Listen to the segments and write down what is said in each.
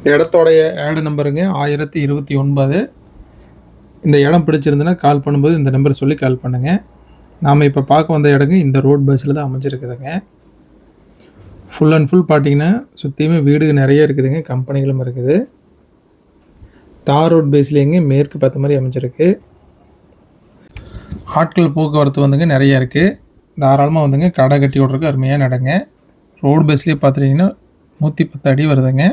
இந்த இடத்தோடைய ஆடு நம்பருங்க ஆயிரத்தி இருபத்தி ஒன்பது. இந்த இடம் பிடிச்சிருந்துன்னா கால் பண்ணும்போது இந்த நம்பர் சொல்லி கால் பண்ணுங்கள் நாம் இப்போ பார்க்க வந்த இடங்க இந்த ரோட் பஸ்ஸில் தான் அமைஞ்சிருக்குதுங்க. ஃபுல் அண்ட் ஃபுல் பார்த்தீங்கன்னா சுற்றியுமே வீடு நிறைய இருக்குதுங்க கம்பெனிகளும் இருக்குது. தார் ரோட் பேஸ்லேங்க மேற்கு பார்த்த மாதிரி அமைஞ்சிருக்கு. ஆட்கள் போக்குவரத்து வந்துங்க நிறைய இருக்குது தாராளமாக வந்துங்க கடை கட்டி விட்றதுக்கு அருமையாக நடங்க ரோடு பேஸ்லேயே பார்த்துட்டிங்கன்னா நூற்றி பத்து அடி வருதுங்க.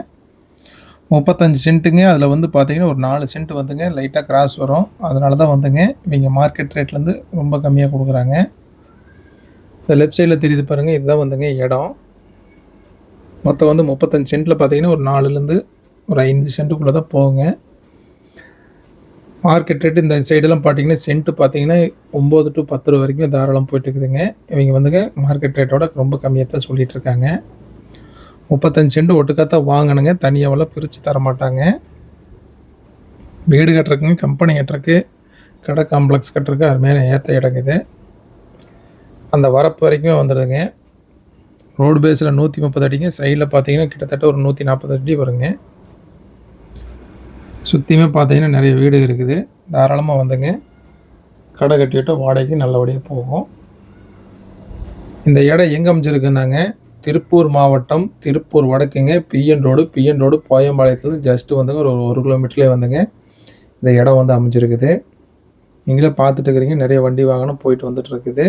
முப்பத்தஞ்சு சென்ட்டுங்க. அதில் வந்து பார்த்தீங்கன்னா ஒரு நாலு சென்ட் வந்துங்க. லைட்டாக கிராஸ் வரும். அதனால தான் வந்துங்க இவங்க மார்க்கெட் ரேட்லேருந்து ரொம்ப கம்மியாக கொடுக்குறாங்க. இந்த லெஃப்ட் சைடில் தெரியுது பாருங்கள் இதுதான் வந்துங்க இடம். மொத்தம் வந்து முப்பத்தஞ்சு சென்ட்டில் பார்த்தீங்கன்னா ஒரு நாலுலேருந்து ஒரு ஐந்து சென்ட்டுக்குள்ளே தான் போகுங்க. மார்க்கெட் ரேட்டு இந்த சைடெல்லாம் பார்த்தீங்கன்னா சென்ட்டு பார்த்தீங்கன்னா ஒம்பது டு பத்து ரூபா வரைக்கும் தாராளம் போயிட்டு இருக்குதுங்க. இவங்க வந்துங்க மார்க்கெட் ரேட்டோட ரொம்ப கம்மியாக தான் சொல்லிகிட்டு இருக்காங்க. முப்பத்தஞ்சு செண்டு ஒட்டுக்காத்தான் வாங்கணுங்க. தனியாவெல்லாம் பிரித்து தர மாட்டாங்க. வீடு கட்டுறக்குங்க கம்பெனி கட்டுறக்கு கடை காம்ப்ளெக்ஸ் கட்டுறக்கு அருமையான ஏற்ற இடம் அந்த வரப்பு வரைக்குமே வந்துடுதுங்க. ரோடு பேஸில் நூற்றி முப்பது அடிங்க. சைடில் பார்த்தீங்கன்னா கிட்டத்தட்ட ஒரு நூற்றி நாற்பது அடி வருங்க. சுற்றியுமே பார்த்தீங்கன்னா நிறைய வீடு இருக்குது. தாராளமாக வந்துங்க. கடை கட்டிவிட்டு வாடகைக்கு நல்லபடியாக போகும். இந்த இடம் எங்கே அமைஞ்சிருக்குன்னாங்க. திருப்பூர் மாவட்டம் திருப்பூர் வடக்குங்க பிஎன் ரோடு பிஎன் ரோடு போயம்பாளையத்துலேருந்து ஜஸ்ட்டு வந்துங்க ஒரு ஒரு கிலோமீட்டர்லேயே வந்துங்க இந்த இடம் வந்து அமைஞ்சிருக்குது. நீங்களே பார்த்துட்டு இருக்கிறீங்க நிறைய வண்டி வாகனம் போயிட்டு வந்துட்டுருக்குது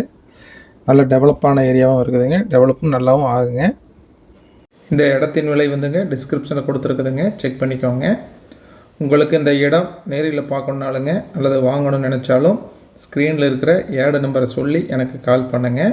நல்ல டெவலப்பான ஏரியாவும் இருக்குதுங்க டெவலப்பும் நல்லாவும் ஆகுங்க. இந்த இடத்தின் விலை வந்துங்க டிஸ்கிரிப்ஷனில் கொடுத்துருக்குதுங்க செக் பண்ணிக்கோங்க. உங்களுக்கு இந்த இடம் நேரில் பார்க்கணுனாலுங்க அல்லது வாங்கணும்னு நினச்சாலும் ஸ்க்ரீனில் இருக்கிற ஏடு நம்பரை சொல்லி எனக்கு கால் பண்ணுங்கள்